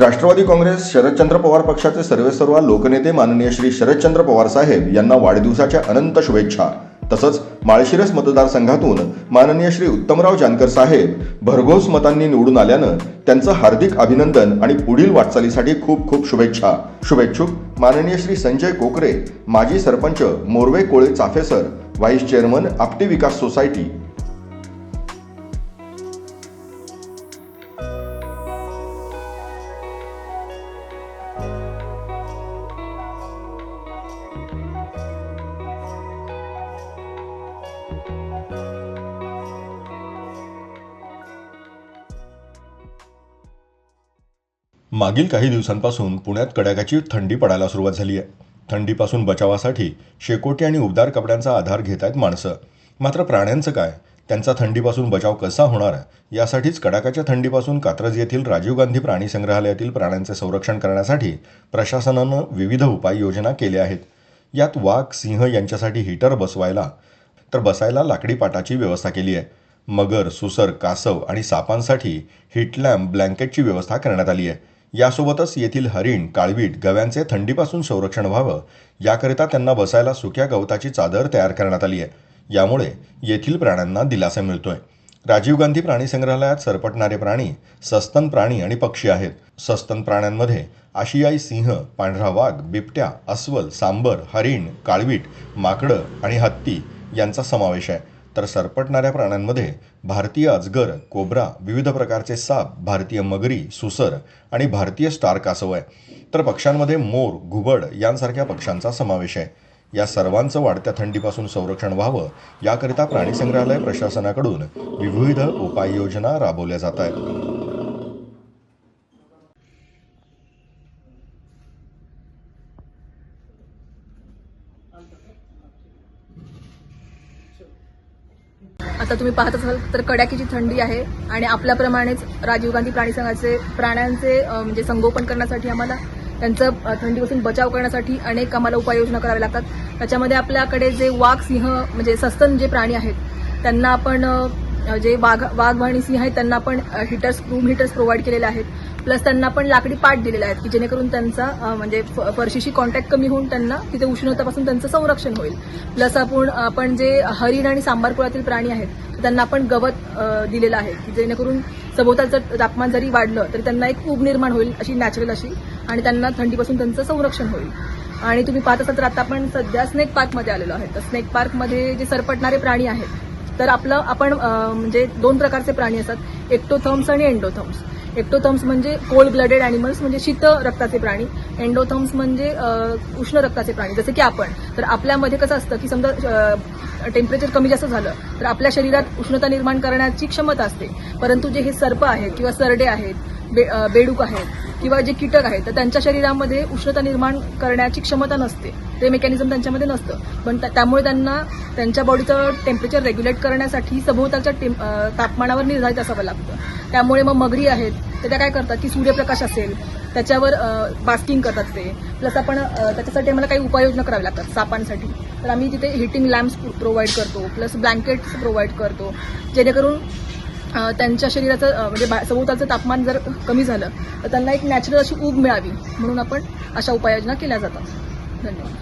राष्ट्रवादी काँग्रेस शरदचंद्र पवार पक्षाचे सर्वेसर्वा लोकनेते माननीय श्री शरदचंद्र पवार साहेब यांना वाढदिवसाच्या अनंत शुभेच्छा. तसंच माळशिरस मतदारसंघातून माननीय श्री उत्तमराव जानकर साहेब भरघोस मतांनी निवडून आल्यानं त्यांचं हार्दिक अभिनंदन आणि पुढील वाटचालीसाठी खूप खूप शुभेच्छा. शुभेच्छुक माननीय श्री संजय कोकरे माजी sarpanch Morve Kole Chafesar vice chairman Apti Vikas society मागील काही दिवसांपासून पुण्यात कडाक्याची थंडी पडायला सुरुवात झाली आहे. थंडीपासून बचावासाठी शेकोटी आणि उबदार कपड्यांचा आधार घेत आहेत माणसं. मात्र प्राण्यांचं काय? त्यांचा थंडीपासून बचाव कसा होणार यासाठीच कडाक्याच्या थंडीपासून कात्रज येथील राजीव गांधी प्राणी संग्रहालयातील प्राण्यांचे संरक्षण करण्यासाठी प्रशासनानं विविध उपाययोजना केल्या आहेत. यात वाघ सिंह यांच्यासाठी हीटर बसवायला तर बसायला लाकडी पाटाची व्यवस्था केली आहे. मगर सुसर कासव आणि सापांसाठी हिटलॅम्प ब्लँकेटची व्यवस्था करण्यात आली आहे. यासोबतच येथील हरिण काळवीट गव्यांचे थंडीपासून संरक्षण व्हावं याकरिता त्यांना बसायला सुक्या गवताची चादर तयार करण्यात आली आहे. यामुळे येथील प्राण्यांना दिलासा मिळतोय. राजीव गांधी प्राणी संग्रहालयात सरपटणारे प्राणी सस्तन प्राणी आणि पक्षी आहेत. सस्तन प्राण्यांमध्ये आशियाई सिंह पांढरा वाघ बिबट्या अस्वल सांबर हरिण काळवीट माकडं आणि हत्ती यांचा समावेश आहे. तर सरपटणाऱ्या प्राण्यांमध्ये भारतीय अजगर कोब्रा विविध प्रकारचे साप भारतीय मगरी सुसर आणि भारतीय स्टार कासव आहे. तर पक्ष्यांमध्ये मोर घुबड यांसारख्या पक्ष्यांचा समावेश आहे. या सर्वांचं वाढत्या थंडीपासून संरक्षण व्हावं याकरिता प्राणी संग्रहालय प्रशासनाकडून विविध उपाययोजना राबवल्या जात आहेत. आता तुम्ही पाहत असाल तर कड्याकीची थंडी आहे आणि आपल्याप्रमाणेच राजीव गांधी प्राणी संघाचे प्राण्यांचे म्हणजे संगोपन करण्यासाठी आम्हाला त्यांचं थंडीपासून बचाव करण्यासाठी अनेक आम्हाला उपाययोजना कराव्या लागतात. त्याच्यामध्ये आपल्याकडे जे वाघ सिंह म्हणजे सस्तन जे प्राणी आहेत त्यांना आपण जे वाघ वाघ आणि सिंह आहेत त्यांना पण हिटर्स रूम हिटर्स प्रोव्हाइड केलेले आहेत. प्लस त्यांना पण लाकडी पाट दिलेले आहेत की जेणेकरून त्यांचा म्हणजे फ- फरशीशी कॉन्टॅक्ट कमी होऊन त्यांना तिथे उष्णतापासून त्यांचं संरक्षण होईल. प्लस आपण आपण जे हरिण आणि सांबार कुळातील प्राणी आहेत त्यांना आपण गवत दिलेलं आहे की जेणेकरून सभोवतालचं तापमान जरी वाढलं तरी त्यांना एक ऊब निर्माण होईल अशी नॅचरल अशी आणि त्यांना थंडीपासून त्यांचं संरक्षण होईल. आणि तुम्ही पाहत असाल तर आता आपण सध्या स्नेक पार्कमध्ये आलेलो आहे. तर स्नेक पार्कमध्ये जे सरपटणारे प्राणी आहेत तर आपलं आपण म्हणजे दोन प्रकारचे प्राणी असतात. एक्टोथम्स आणि एंडोथम्स एक्टोथम्स म्हणजे कोल्ड ब्लडेड अॅनिमल्स म्हणजे शीत रक्ताचे प्राणी. एंडोथम्स म्हणजे उष्ण रक्ताचे प्राणी जसे की आपण. तर आपल्यामध्ये कसं असतं की समजा टेम्परेचर कमी जास्त झालं तर आपल्या शरीरात उष्णता निर्माण करण्याची क्षमता असते. परंतु जे हे सर्प आहेत किंवा सरडे आहेत बे, बेडूक आहेत किंवा जे कीटक आहेत तर त्यांच्या शरीरामध्ये उष्णता निर्माण करण्याची क्षमता नसते. ते मेकॅनिझम त्यांच्यामध्ये नसतं. पण त्या- त्यामुळे त्यांना त्यांच्या बॉडीचं टेम्परेचर रेग्युलेट करण्यासाठी सभोवतालच्या टेम- तापमानावर निर्धारित असावं लागतं. त्यामुळे मग मगरी आहेत तर त्या काय करतात की सूर्यप्रकाश असेल त्याच्यावर बास्किंग करतात ते. प्लस आपण त्याच्यासाठी आम्हाला काही उपाययोजना कराव्या लागतात सापांसाठी. तर आम्ही तिथे हिटिंग लॅम्प्स प्रोव्हाइड करतो प्लस ब्लँकेट्स प्रोव्हाइड करतो. जेणेकरून त्यांच्या शरीराचं म्हणजे बा- सभोवतालचं तापमान जर कमी झालं तर त्यांना एक नॅचरल अशी ऊब मिळावी म्हणून आपण अशा उपाययोजना केल्या जातात. धन्यवाद.